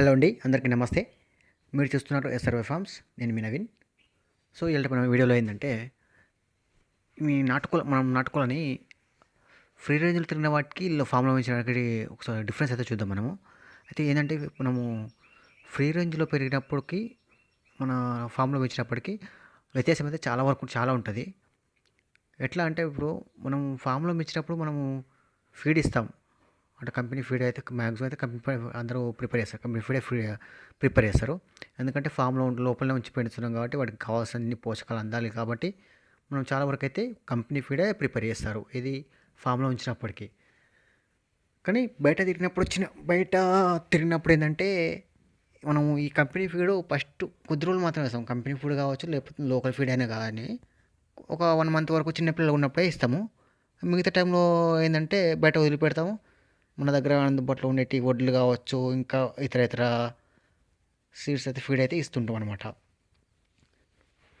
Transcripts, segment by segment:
Hello అండి అందరికీ నమస్తే. మీరు చూస్తున్నారు ఎస్ఆర్వై ఫార్మ్స్ నేను మీ నవీన్. సో ఇలా మన వీడియోలో ఏంటంటే మీ నాటుకోల మనం నాటుకోలని ఫ్రీ రేంజ్లో తిరిగిన వాటికి ఇలా ఫామ్లో పెంచడానికి ఒకసారి డిఫరెన్స్ అయితే చూద్దాం మనము. అయితే ఏంటంటే మనము ఫ్రీ రేంజ్లో పెరిగినప్పటికి మన ఫామ్లో పెంచినప్పటికీ వ్యత్యాసం అయితే చాలా వరకు చాలా ఉంటుంది. ఎట్లా అంటే ఇప్పుడు మనం ఫామ్లో పెంచినప్పుడు మనము ఫీడ్ ఇస్తాం. అంటే కంపెనీ ఫీడ్ అయితే మ్యాక్సిమం అయితే కంపెనీ అందరూ ప్రిపేర్ చేస్తారు. కంపెనీ ఫీడే ఫ్రీ ప్రిపేర్ చేస్తారు. ఎందుకంటే ఫామ్లో లోపలనే ఉంచి పెంచుతున్నాం కాబట్టి వాటికి కావాల్సిన అన్ని పోషకాలు అందాలి కాబట్టి మనం చాలా వరకు అయితే కంపెనీ ఫీడే ప్రిపేర్ చేస్తారు. ఇది ఫామ్లో ఉంచినప్పటికీ. కానీ బయట తిరిగినప్పుడు వచ్చిన బయట తిరిగినప్పుడు ఏంటంటే మనం ఈ కంపెనీ ఫీడ్ ఫస్ట్ కొద్ది రోజులు మాత్రమే ఇస్తాం. కంపెనీ ఫీడ్ కావచ్చు లేకపోతే లోకల్ ఫీడ్ అయినా కానీ ఒక వన్ మంత్ వరకు చిన్న పిల్లలు ఉన్నప్పుడే ఇస్తాము. మిగతా టైంలో ఏంటంటే బయట వదిలిపెడతాము. మన దగ్గర అందుబాటులో ఉండేటి వడ్లు కావచ్చు ఇంకా ఇతర ఇతర సీడ్స్ అయితే ఫీడ్ అయితే ఇస్తుంటాం అనమాట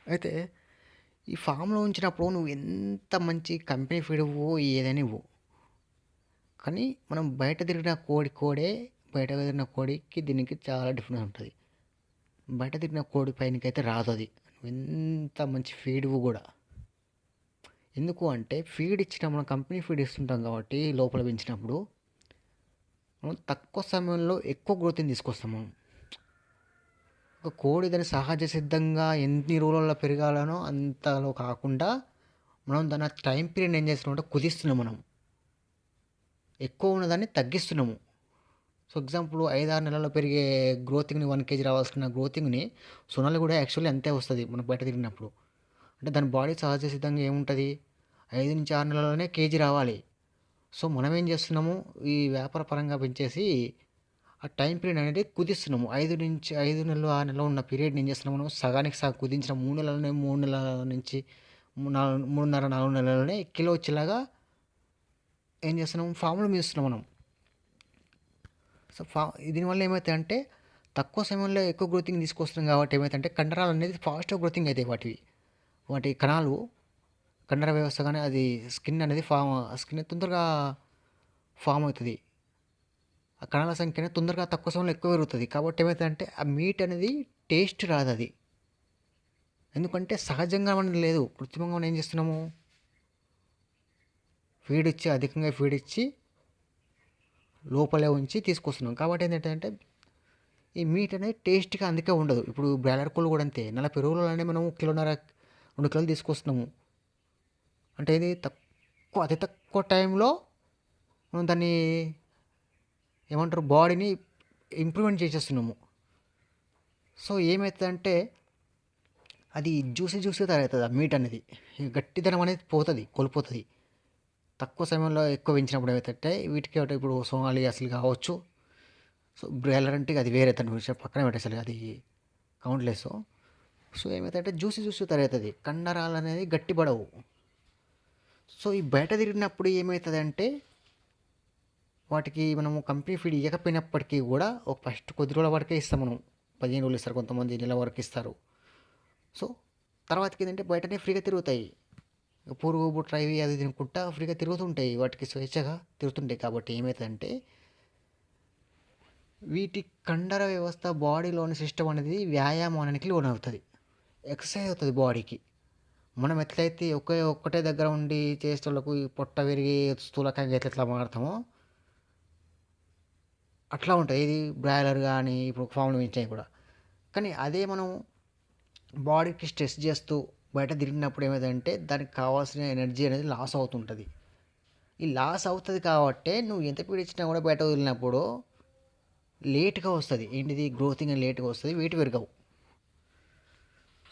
అయితే ఈ ఫామ్లో ఉంచినప్పుడు నువ్వు ఎంత మంచి కంపెనీ ఫీడ్ ఇవ్వు ఏదైనా ఇవ్వు. కానీ మనం బయట తిరిగిన కోడి కోడే బయట తిరిగిన కోడికి దీనికి చాలా డిఫరెన్స్ ఉంటుంది. బయట తిరిగిన కోడి పైనకైతే రాదు అది. ఎంత మంచి ఫీడ్ ఇవ్వు కూడా. ఎందుకు అంటే ఫీడ్ ఇచ్చిన మనం కంపెనీ ఫీడ్ ఇస్తుంటాం కాబట్టి లోపల పెంచినప్పుడు మనం తక్కువ సమయంలో ఎక్కువ గ్రోత్ని తీసుకొస్తాము. ఒక కోడి దాని సహజ సిద్ధంగా ఎన్ని రోజులలో పెరగాలనో అంతలో కాకుండా మనం దాని టైం పీరియడ్ ఏం చేస్తున్నామంటే కుదిస్తున్నాం మనం. ఎక్కువ ఉన్నదాన్ని తగ్గిస్తున్నాము. సో ఎగ్జాంపుల్ ఐదారు నెలల్లో పెరిగే గ్రోతింగ్ని వన్ కేజీ రావాల్సిన గ్రోతింగ్ని సునాలు కూడా యాక్చువల్లీ అంతే వస్తుంది మనం బయట తిరిగినప్పుడు. అంటే దాని బాడీ సహజ సిద్ధంగా ఏముంటుంది? ఐదు నుంచి ఆరు నెలల్లోనే కేజీ రావాలి. సో మనం ఏం చేస్తున్నాము? ఈ వ్యాపార పరంగా పెంచేసి ఆ టైం పీరియడ్ అనేది కుదిస్తున్నాము. ఐదు నుంచి ఐదు నెలలు ఆరు నెలలు ఉన్న పీరియడ్ ఏం చేస్తున్నాము మనం? సగానికి సగం కుదించిన మూడు నెలలనే మూడు నెలల నుంచి నాలుగు మూడున్నర నాలుగు నెలలనే కిలో వచ్చేలాగా ఏం చేస్తున్నాము? ఫామ్లో మీస్తున్నాం మనం. సో ఫా దీనివల్ల ఏమవుతాయంటే తక్కువ సమయంలో ఎక్కువ గ్రోతింగ్ తీసుకొస్తున్నాం కాబట్టి ఏమవుతుందంటే కండరాలు అనేది ఫాస్ట్గా గ్రోతింగ్ అవుతాయి వాటివి. వాటి కణాలు కండర వ్యవస్థ కానీ అది స్కిన్ అనేది ఫామ్ స్కిన్ తొందరగా ఫామ్ అవుతుంది. ఆ కణాల సంఖ్య అనేది తొందరగా తక్కువ సమయంలో ఎక్కువ పెరుగుతుంది. కాబట్టి ఏమవుతుందంటే ఆ మీట్ అనేది టేస్ట్ రాదు అది ఎందుకంటే సహజంగా మనం లేదు. కృత్రిమంగా మనం ఏం చేస్తున్నాము? ఫీడ్ ఇచ్చి అధికంగా ఫీడ్ ఇచ్చి లోపలే ఉంచి తీసుకొస్తున్నాం. కాబట్టి ఏంటంటే ఈ మీట్ అనేది టేస్ట్గా అందుకే ఉండదు. ఇప్పుడు బ్రాయిలర్ కోళ్ళు కూడా అంతే. నలభై రోజులనే మనం కిలోన్నర రెండు కిలోలు తీసుకొస్తున్నాము. అంటే ఇది తక్కువ అతి తక్కువ టైంలో మనం దాన్ని ఏమంటారు బాడీని ఇంప్రూవ్మెంట్ చేసేస్తున్నాము. సో ఏమవుతుందంటే అది జ్యూసీ జ్యూసీ తయారవుతుంది ఆ మీట్ అనేది. గట్టిదనం అనేది పోతుంది కోల్పోతుంది. తక్కువ సమయంలో ఎక్కువ పెంచినప్పుడు ఏమైతే వీటికి ఒకటి ఇప్పుడు సోనాలి అసలు కావచ్చు. సో బ్రాయిలర్ అంటే అది వేరే తన విషయం పక్కన పెట్టేసరి అది కౌంట్లెస్ సో ఏమవుతుందంటే జ్యూసీ జ్యూసీ తయారవుతుంది. కండరాలు అనేది గట్టిపడవు. సో ఈ బయట తిరిగినప్పుడు ఏమవుతుందంటే వాటికి మనము కంపెనీ ఫీడ్ ఇవ్వకపోయినప్పటికీ కూడా ఒక ఫస్ట్ కొద్ది రోజుల వరకే ఇస్తాం మనం. పదిహేను రోజులు ఇస్తారు కొంతమంది నెల వరకు ఇస్తారు. సో తర్వాతకి ఏంటంటే బయటనే ఫ్రీగా తిరుగుతాయి. పురుగు బుట్ర ఇవి అది తినుకుంటా ఫ్రీగా తిరుగుతుంటాయి. వాటికి స్వేచ్ఛగా తిరుగుతుంటాయి. కాబట్టి ఏమవుతుందంటే వీటి కండర వ్యవస్థ బాడీలోని సిస్టమ్ అనేది వ్యాయామానికి లోనవుతుంది. ఎక్సర్సైజ్ అవుతుంది బాడీకి. మనం ఎట్లయితే ఒకే ఒక్కటే దగ్గర ఉండి చేసేటోళ్ళకు పొట్ట విరిగి స్థూలకంగా ఎట్లా ఎట్లా మాడతామో అట్లా ఉంటుంది ఇది బ్రాయిలర్ కానీ ఇప్పుడు ఫామ్లు పెంచినవి కూడా. కానీ అదే మనం బాడీకి స్ట్రెస్ చేస్తూ బయట తిరిగినప్పుడు ఏమైందంటే దానికి కావాల్సిన ఎనర్జీ అనేది లాస్ అవుతుంటుంది. ఈ లాస్ అవుతుంది కాబట్టి నువ్వు ఎంత పీడ ఇచ్చినా కూడా బయట వదిలినప్పుడు లేట్గా వస్తుంది. ఏంటిది? గ్రోతింగ్ లేట్గా వస్తుంది. వెయిట్ పెరగవు.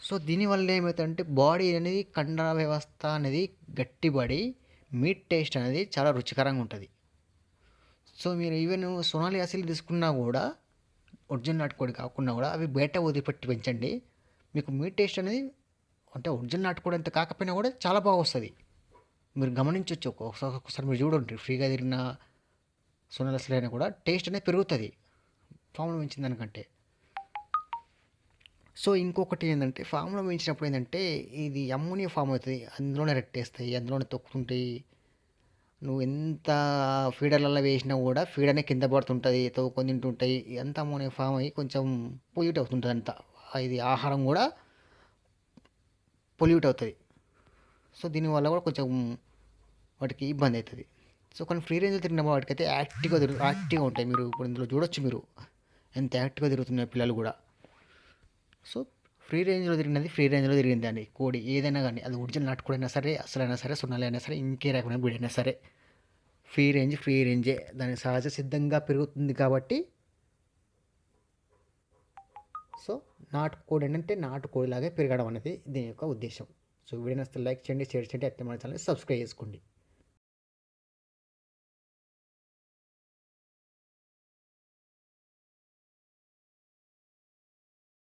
సో దీనివల్ల ఏమవుతుందంటే బాడీ అనేది కండర వ్యవస్థ అనేది గట్టిపడి మీట్ టేస్ట్ అనేది చాలా రుచికరంగా ఉంటుంది. సో మీరు ఈవెన్ సోనాలి అసలు తీసుకున్నా కూడా ఒరిజినల్ నాటుకోడి కాకుండా కూడా అవి బయట వదిలిపెట్టి పెంచండి. మీకు మీట్ టేస్ట్ అనేది అంటే ఒరిజినల్ నాటుకోడి అంత కాకపోయినా కూడా చాలా బాగా వస్తుంది. మీరు గమనించవచ్చు ఒక్కొక్కసారి ఒకసారి మీరు చూడండి ఫ్రీగా తిరిగిన సోనాలి అసలు అయినా కూడా టేస్ట్ అనేది పెరుగుతుంది. ఫామ్లో పెంచిన దానికంటే. సో ఇంకొకటి ఏంటంటే ఫామ్లో పెంచినప్పుడు ఏంటంటే ఇది అమ్మోనియా ఫామ్ అవుతుంది. అందులోనే రెట్టేస్తాయి అందులోనే తొక్కుతుంటాయి. నువ్వు ఎంత ఫీడర్లలో వేసినా కూడా ఫీడర్నే కింద పడుతుంటుంది తవ్వుకొని తింటుంటాయి. ఎంత అమోనియా ఫామ్ అయ్యి కొంచెం పొల్యూట్ అవుతుంటుంది అంతా. ఇది ఆహారం కూడా పొల్యూట్ అవుతుంది. సో దీనివల్ల కూడా కొంచెం వాటికి ఇబ్బంది అవుతుంది. సో కొన్ని ఫ్రీ రేంజ్లో తిరిగిన వాటికైతే యాక్టివ్గా తిరుగు యాక్టివ్గా ఉంటాయి. మీరు ఇప్పుడు ఇందులో చూడొచ్చు మీరు. ఎంత యాక్టివ్గా తిరుగుతున్నాయి పిల్లలు కూడా. సో ఫ్రీ రేంజ్లో తిరిగినది ఫ్రీ రేంజ్లో తిరిగింది అండి కోడి ఏదైనా కానీ అది ఒరిజినల్ నాటుకోడైనా సరే అసలైనా సరే సున్నాలైనా సరే ఇంకే రకమైన బ్రీడైనా సరే ఫ్రీ రేంజ్ ఫ్రీ రేంజే. దాని సహజ సిద్ధంగా పెరుగుతుంది కాబట్టి సో నాటుకోడి అంటే నాటుకోడిలాగే పెరగడం అనేది దీని యొక్క ఉద్దేశం. సో వీడియో నచ్చితే లైక్ చేయండి షేర్ చేయండి అయితే మన ఛానల్ సబ్స్క్రైబ్ చేసుకోండి.